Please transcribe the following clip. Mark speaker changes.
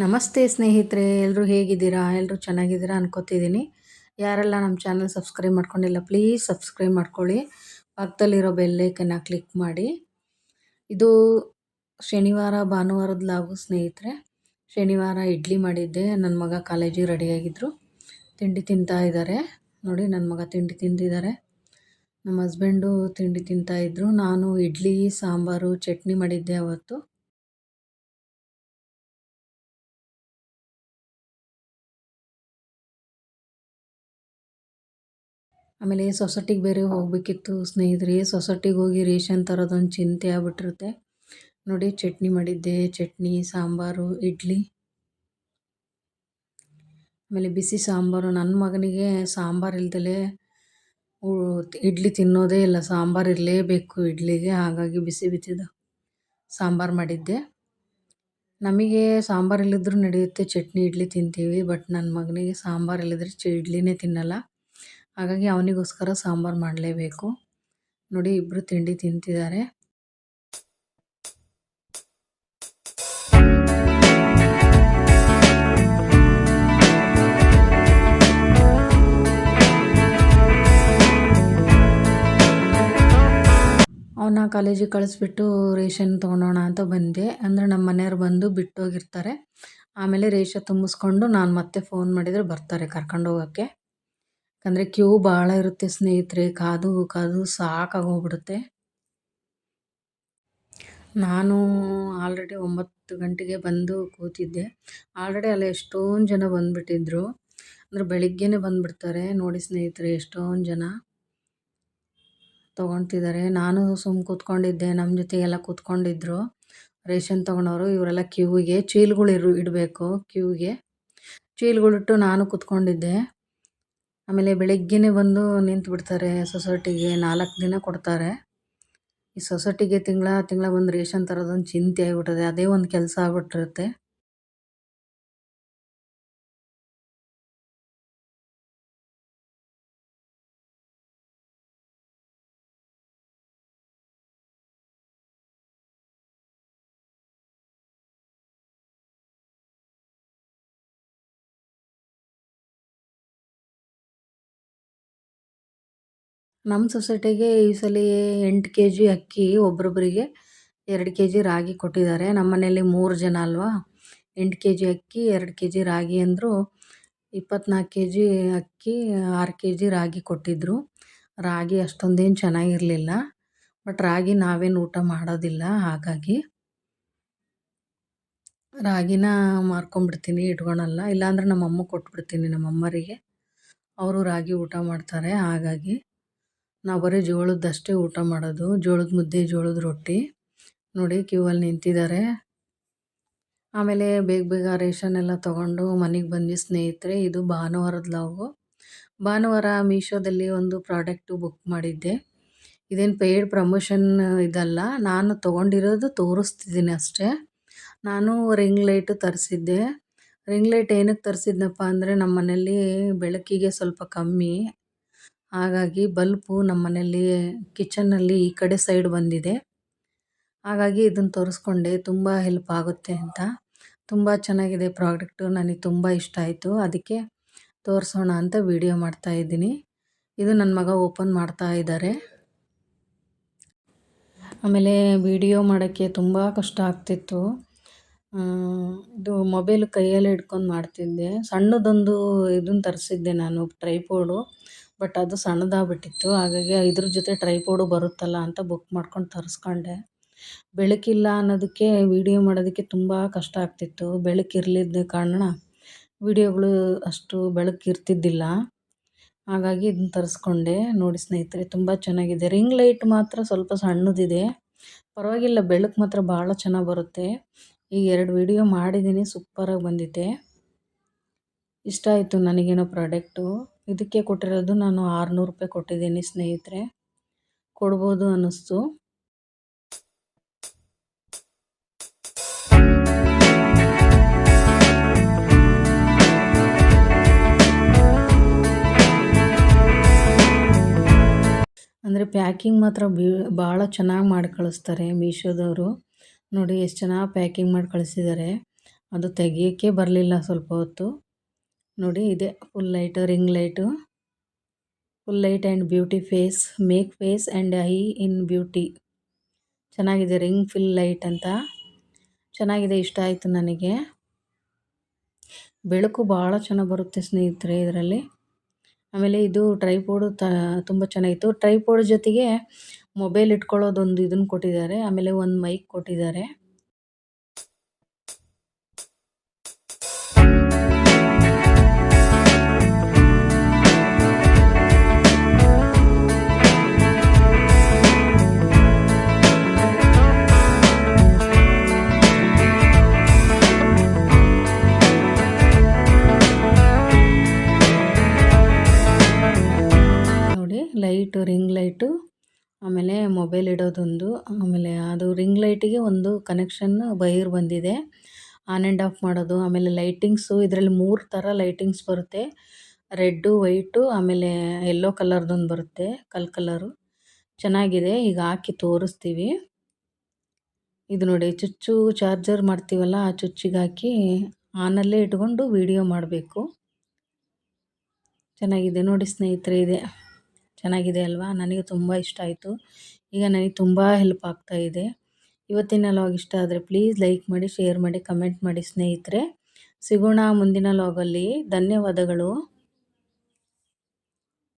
Speaker 1: ನಮಸ್ತೆ ಸ್ನೇಹಿತರೆ ಎಲ್ಲರೂ ಹೇಗಿದ್ದೀರಾ? ಎಲ್ಲರೂ ಚೆನ್ನಾಗಿದ್ದೀರಾ ಅನ್ಕೋತಿದ್ದೀನಿ. ಯಾರೆಲ್ಲ ನಮ್ಮ ಚಾನಲ್ ಸಬ್ಸ್ಕ್ರೈಬ್ ಮಾಡ್ಕೊಂಡಿಲ್ಲ, ಪ್ಲೀಸ್ ಸಬ್ಸ್ಕ್ರೈಬ್ ಮಾಡ್ಕೊಳ್ಳಿ. ಪಕ್ಕದಲ್ಲಿರೋ ಬೆಲ್ಲೈಕನ್ನ ಕ್ಲಿಕ್ ಮಾಡಿ. ಇದು ಶನಿವಾರ, ಭಾನುವಾರದ ಲಾಗು ಸ್ನೇಹಿತರೆ. ಶನಿವಾರ ಇಡ್ಲಿ ಮಾಡಿದ್ದೆ ನನ್ನ ಮಗ ಕಾಲೇಜಿಗೆ ರೆಡಿಯಾಗಿದ್ದರು ತಿಂಡಿ ತಿಂತಾ ಇದ್ದಾರೆ. ನೋಡಿ ನನ್ನ ಮಗ ತಿಂಡಿ ತಿಂದಿದ್ದಾರೆ. ನಮ್ಮ ಹಸ್ಬೆಂಡು ತಿಂಡಿ ತಿಂತಾಯಿದ್ರು ನಾನು ಇಡ್ಲಿ, ಸಾಂಬಾರು, ಚಟ್ನಿ ಮಾಡಿದ್ದೆ ಅವತ್ತು. ಆಮೇಲೆ ಸೊಸೈಟಿಗೆ ಬೇರೆ ಹೋಗಬೇಕಿತ್ತು ಸ್ನೇಹಿತರೆ ಸೊಸೈಟಿಗೆ ಹೋಗಿ ರೇಷನ್ ತರೋದೊಂದು ಚಿಂತೆ ಆಗ್ಬಿಟ್ಟಿರುತ್ತೆ. ನೋಡಿ, ಚಟ್ನಿ ಮಾಡಿದ್ದೆ, ಚಟ್ನಿ, ಸಾಂಬಾರು, ಇಡ್ಲಿ. ಆಮೇಲೆ ಬಿಸಿ ಸಾಂಬಾರು, ನನ್ನ ಮಗನಿಗೆ ಸಾಂಬಾರು ಇಲ್ದಲೇ ಇಡ್ಲಿ ತಿನ್ನೋದೇ ಇಲ್ಲ, ಸಾಂಬಾರು ಇರಲೇಬೇಕು ಇಡ್ಲಿಗೆ, ಹಾಗಾಗಿ ಬಿಸಿ ಬಿಸಿದು ಸಾಂಬಾರು ಮಾಡಿದ್ದೆ. ನಮಗೆ ಸಾಂಬಾರು ಇಲ್ಲದ್ರೂ ನಡೆಯುತ್ತೆ, ಚಟ್ನಿ, ಇಡ್ಲಿ ತಿಂತೀವಿ, ಬಟ್ ನನ್ನ ಮಗನಿಗೆ ಸಾಂಬಾರು ಇಲ್ಲದ್ರೆ ಚ, ಇಡ್ಲಿನೇ ತಿನ್ನಲ್ಲ. ಹಾಗಾಗಿ ಅವನಿಗೋಸ್ಕರ ಸಾಂಬಾರು ಮಾಡಲೇಬೇಕು. ನೋಡಿ ಇಬ್ಬರು ತಿಂಡಿ ತಿಂತಿದ್ದಾರೆ. ಅವನ್ನ ಕಾಲೇಜಿಗೆ ಕಳಿಸ್ಬಿಟ್ಟು ರೇಷನ್ ತೊಗೊಳೋಣ ಅಂತ ಬಂದೆ. ಅಂದರೆ ನಮ್ಮ ಮನೆಯವ್ರು ಬಂದು ಬಿಟ್ಟೋಗಿರ್ತಾರೆ. ಆಮೇಲೆ ರೇಷನ್ ತುಂಬಿಸ್ಕೊಂಡು ನಾನು ಮತ್ತೆ ಫೋನ್ ಮಾಡಿದರೆ ಬರ್ತಾರೆ ಕರ್ಕೊಂಡು ಹೋಗೋಕ್ಕೆ ಯಾಕಂದರೆ ಕ್ಯೂ ಭಾಳ ಇರುತ್ತೆ ಸ್ನೇಹಿತರೆ, ಕಾದು ಕಾದು ಸಾಕಾಗೋಗ್ಬಿಡುತ್ತೆ. ನಾನು ಆಲ್ರೆಡಿ ಒಂಬತ್ತು ಗಂಟೆಗೆ ಬಂದು ಕೂತಿದ್ದೆ. ಆಲ್ರೆಡಿ ಅಲ್ಲಿ ಎಷ್ಟೊಂದು ಜನ ಬಂದುಬಿಟ್ಟಿದ್ರು. ಅಂದರೆ ಬೆಳಿಗ್ಗೆನೇ ಬಂದುಬಿಡ್ತಾರೆ. ನೋಡಿ ಸ್ನೇಹಿತರೆ, ಎಷ್ಟೊಂದು ಜನ ತೊಗೊಳ್ತಿದ್ದಾರೆ ನಾನು ಸುಮ್ಮ ಕೂತ್ಕೊಂಡಿದ್ದೆ ನಮ್ಮ ಜೊತೆ ಎಲ್ಲ ಕೂತ್ಕೊಂಡಿದ್ರು. ರೇಷನ್ ತೊಗೊಳೋರು ಇವರೆಲ್ಲ ಕ್ಯೂಗೆ ಚೀಲಗಳು ಇರು, ಇಡಬೇಕು ಕ್ಯೂಗೆ. ಚೀಲಗಳಿಟ್ಟು ನಾನು ಕೂತ್ಕೊಂಡಿದ್ದೆ. ಆಮೇಲೆ ಬೆಳಗ್ಗೆನೇ ಬಂದು ನಿಂತು ಬಿಡ್ತಾರೆ ಸೊಸೈಟಿಗೆ ನಾಲ್ಕು ದಿನ ಕೊಡ್ತಾರೆ. ಈ ಸೊಸೈಟಿಗೆ ತಿಂಗಳ ತಿಂಗಳ ಬಂದು ರೇಷನ್ ತರೋದೊಂದು ಚಿಂತೆ ಆಗಿಬಿಟ್ಟಿದೆ, ಅದೇ ಒಂದು ಕೆಲಸ ಆಗ್ಬಿಟ್ಟಿರುತ್ತೆ. ನಮ್ಮ ಸೊಸೈಟಿಗೆ ಈ ಸಲ ಎಂಟು ಕೆ ಜಿ ಅಕ್ಕಿ ಒಬ್ಬೊಬ್ಬರಿಗೆ ಎರಡು ಕೆ ಜಿ ರಾಗಿ ಕೊಟ್ಟಿದ್ದಾರೆ. ನಮ್ಮ ಮನೇಲಿ ಮೂರು ಜನ ಅಲ್ವಾ? ಎಂಟು ಕೆ ಜಿ ಅಕ್ಕಿ, ಎರಡು ಕೆ ಜಿ ರಾಗಿ ಅಂದರು ಇಪ್ಪತ್ನಾಲ್ಕು ಕೆ ಜಿ ಅಕ್ಕಿ, ಆರು ಕೆ ಜಿ ರಾಗಿ ಕೊಟ್ಟಿದ್ದರು ರಾಗಿ ಅಷ್ಟೊಂದೇನು ಚೆನ್ನಾಗಿರಲಿಲ್ಲ. ಬಟ್ ರಾಗಿ ನಾವೇನು ಊಟ ಮಾಡೋದಿಲ್ಲ, ಹಾಗಾಗಿ ರಾಗಿನ ಮಾರ್ಕೊಂಡ್ಬಿಡ್ತೀನಿ, ಇಟ್ಕೊಳಲ್ಲ. ಇಲ್ಲಾಂದ್ರೆ ನಮ್ಮ ಅಮ್ಮಗೆ ಕೊಟ್ಬಿಡ್ತೀನಿ ನಮ್ಮ ಅಮ್ಮರಿಗೆ ಅವರು ರಾಗಿ ಊಟ ಮಾಡ್ತಾರೆ, ಹಾಗಾಗಿ ನಾವು ಬರೀ ಜೋಳದಷ್ಟೇ ಊಟ ಮಾಡೋದು, ಜೋಳದ ಮುದ್ದೆ, ಜೋಳದ ರೊಟ್ಟಿ. ನೋಡಿ ಕ್ಯೂ ಅಲ್ಲಿ ನಿಂತಿದ್ದಾರೆ ಆಮೇಲೆ ಬೇಗ ಬೇಗ ರೇಷನ್ ಎಲ್ಲ ತೊಗೊಂಡು ಮನೆಗೆ ಬಂದ್ವಿ ಸ್ನೇಹಿತರೆ, ಇದು ಭಾನುವಾರದ ಲಾಗು. ಭಾನುವಾರ ಮೀಶೋದಲ್ಲಿ ಒಂದು ಪ್ರಾಡಕ್ಟು ಬುಕ್ ಮಾಡಿದ್ದೆ. ಇದೇನು ಪೇಯ್ಡ್ ಪ್ರಮೋಷನ್ ಇದಲ್ಲ, ನಾನು ತೊಗೊಂಡಿರೋದು ತೋರಿಸ್ತಿದ್ದೀನಿ ಅಷ್ಟೇ. ನಾನು ರಿಂಗ್ ಲೈಟು ತರಿಸಿದ್ದೆ. ರಿಂಗ್ ಲೈಟ್ ಏನಕ್ಕೆ ತರಿಸಿದ್ನಪ್ಪ ಅಂದರೆ ನಮ್ಮ ಮನೇಲಿ ಬೆಳಕಿಗೆ ಸ್ವಲ್ಪ ಕಮ್ಮಿ. ಹಾಗಾಗಿ ಬಲ್ಪು ನಮ್ಮ ಮನೆಯಲ್ಲಿ ಕಿಚನ್ನಲ್ಲಿ ಈ ಕಡೆ ಸೈಡ್ ಬಂದಿದೆ. ಹಾಗಾಗಿ ಇದನ್ನು ತೋರಿಸ್ಕೊಂಡೆ, ತುಂಬ ಹೆಲ್ಪ್ ಆಗುತ್ತೆ ಅಂತ. ತುಂಬ ಚೆನ್ನಾಗಿದೆ ಪ್ರಾಡಕ್ಟು, ನನಗೆ ತುಂಬ ಇಷ್ಟ ಆಯಿತು. ಅದಕ್ಕೆ ತೋರಿಸೋಣ ಅಂತ ವಿಡಿಯೋ ಮಾಡ್ತಾ ಇದ್ದೀನಿ. ಇದು ನನ್ನ ಮಗ ಓಪನ್ ಮಾಡ್ತಾ ಇದ್ದಾರೆ ಆಮೇಲೆ ವಿಡಿಯೋ ಮಾಡೋಕ್ಕೆ ತುಂಬ ಕಷ್ಟ ಆಗ್ತಿತ್ತು. ಇದು ಮೊಬೈಲ್ ಕೈಯಲ್ಲಿ ಹಿಡ್ಕೊಂಡು ಮಾಡ್ತಿದ್ದೆ. ಸಣ್ಣದೊಂದು ಇದನ್ನು ತರಿಸಿದ್ದೆ ನಾನು, ಟ್ರೈಪೋಡು. ಬಟ್ ಅದು ಸಣ್ಣದಾಗ್ಬಿಟ್ಟಿತ್ತು. ಹಾಗಾಗಿ ಇದ್ರ ಜೊತೆ ಟ್ರೈಪೋಡು ಬರುತ್ತಲ್ಲ ಅಂತ ಬುಕ್ ಮಾಡ್ಕೊಂಡು ತರಿಸ್ಕೊಂಡೆ. ಬೆಳಕಿಲ್ಲ ಅನ್ನೋದಕ್ಕೆ ವೀಡಿಯೋ ಮಾಡೋದಕ್ಕೆ ತುಂಬ ಕಷ್ಟ ಆಗ್ತಿತ್ತು. ಬೆಳಕಿರ್ಲಿದ್ದ ಕಾರಣ ವೀಡಿಯೋಗಳು ಅಷ್ಟು ಬೆಳಕು ಇರ್ತಿದ್ದಿಲ್ಲ ಹಾಗಾಗಿ ಇದನ್ನ ತರಿಸ್ಕೊಂಡೆ. ನೋಡಿ ಸ್ನೇಹಿತರೆ, ತುಂಬ ಚೆನ್ನಾಗಿದೆ. ರಿಂಗ್ ಲೈಟ್ ಮಾತ್ರ ಸ್ವಲ್ಪ ಸಣ್ಣದಿದೆ. ಪರವಾಗಿಲ್ಲ, ಬೆಳಕು ಮಾತ್ರ ಭಾಳ ಚೆನ್ನಾಗಿ ಬರುತ್ತೆ. ಈ ಎರಡು ವೀಡಿಯೋ ಮಾಡಿದ್ದೀನಿ ಸೂಪರಾಗಿ ಬಂದಿದೆ ಇಷ್ಟ ಆಯಿತು ನನಗೇನೋ ಪ್ರಾಡಕ್ಟು. ಇದಕ್ಕೆ ಕೊಟ್ಟಿರೋದು ನಾನು ಆರುನೂರು ರೂಪಾಯಿ ಕೊಟ್ಟಿದ್ದೀನಿ ಸ್ನೇಹಿತರೆ. ಕೊಡ್ಬೋದು ಅನ್ನಿಸ್ತು. ಅಂದರೆ ಪ್ಯಾಕಿಂಗ್ ಮಾತ್ರ ಬಿ, ಭಾಳ ಚೆನ್ನಾಗಿ ಮಾಡಿ ಕಳಿಸ್ತಾರೆ ಮೀಶೋದವರು. ನೋಡಿ, ಎಷ್ಟು ಚೆನ್ನಾಗಿ ಪ್ಯಾಕಿಂಗ್ ಮಾಡಿ ಕಳಿಸಿದ್ದಾರೆ. ಅದು ತೆಗಿಯೋಕ್ಕೆ ಬರಲಿಲ್ಲ ಸ್ವಲ್ಪ ಹೊತ್ತು. ನೋಡಿ ಇದೆ full light ring light full light and beauty face make face and I in beauty ಚೆನ್ನಾಗಿದೆ ರಿಂಗ್ ಫಿಲ್ ಲೈಟ್ ಅಂತ. ಚೆನ್ನಾಗಿದೆ, ಇಷ್ಟ ಆಯಿತು ನನಗೆ. ಬೆಳಕು ಭಾಳ ಚೆನ್ನಾಗಿ ಬರುತ್ತೆ ಸ್ನೇಹಿತರೆ ಇದರಲ್ಲಿ. ಆಮೇಲೆ ಇದು ಟ್ರೈಪೋಡು ತ, ತುಂಬ ಚೆನ್ನಾಗಿತ್ತು. ಟ್ರೈಪೋಡ್ ಜೊತೆಗೆ ಮೊಬೈಲ್ ಇಟ್ಕೊಳ್ಳೋದೊಂದು ಇದನ್ನು ಕೊಟ್ಟಿದ್ದಾರೆ. ಆಮೇಲೆ ಒಂದು ಮೈಕ್ ಕೊಟ್ಟಿದ್ದಾರೆ. ಲೈಟು ಆಮೇಲೆ ಮೊಬೈಲ್ ಇಡೋದೊಂದು, ಆಮೇಲೆ ಅದು ರಿಂಗ್ ಲೈಟಿಗೆ ಒಂದು ಕನೆಕ್ಷನ್ ವೈರ್ ಬಂದಿದೆ. ಆನ್ ಆ್ಯಂಡ್ ಆಫ್ ಮಾಡೋದು, ಆಮೇಲೆ ಲೈಟಿಂಗ್ಸು ಇದರಲ್ಲಿ ಮೂರು ಥರ ಲೈಟಿಂಗ್ಸ್ ಬರುತ್ತೆ. ರೆಡ್ಡು ವೈಟು ಆಮೇಲೆ ಯೆಲ್ಲೋ ಕಲರ್ದೊಂದು ಬರುತ್ತೆ, ಕಲ್ ಕಲರು ಚೆನ್ನಾಗಿದೆ, ಈಗ ಹಾಕಿ ತೋರಿಸ್ತೀವಿ. ಇದು ನೋಡಿ, ಚುಚ್ಚು ಚಾರ್ಜರ್ ಮಾಡ್ತೀವಲ್ಲ, ಆ ಚುಚ್ಚಿಗೆ ಹಾಕಿ ಆನಲ್ಲೇ ಇಟ್ಕೊಂಡು ವಿಡಿಯೋ ಮಾಡಬೇಕು. ಚೆನ್ನಾಗಿದೆ ನೋಡಿ ಸ್ನೇಹಿತರೆ, ಇದೆ. ಚೆನ್ನಾಗಿದೆ ಅಲ್ವಾ? ನನಗೆ ತುಂಬ ಇಷ್ಟ ಆಯಿತು. ಈಗ ನನಗೆ ತುಂಬ ಹೆಲ್ಪ್ ಆಗ್ತಾ ಇದೆ. ಇವತ್ತಿನ ಲಾಗ್ ಇಷ್ಟ ಆದರೆ ಪ್ಲೀಸ್ ಲೈಕ್ ಮಾಡಿ ಶೇರ್ ಮಾಡಿ ಕಮೆಂಟ್ ಮಾಡಿ ಸ್ನೇಹಿತರೆ. ಸಿಗೋಣ ಮುಂದಿನ ಲಾಗಲ್ಲಿ ಧನ್ಯವಾದಗಳು.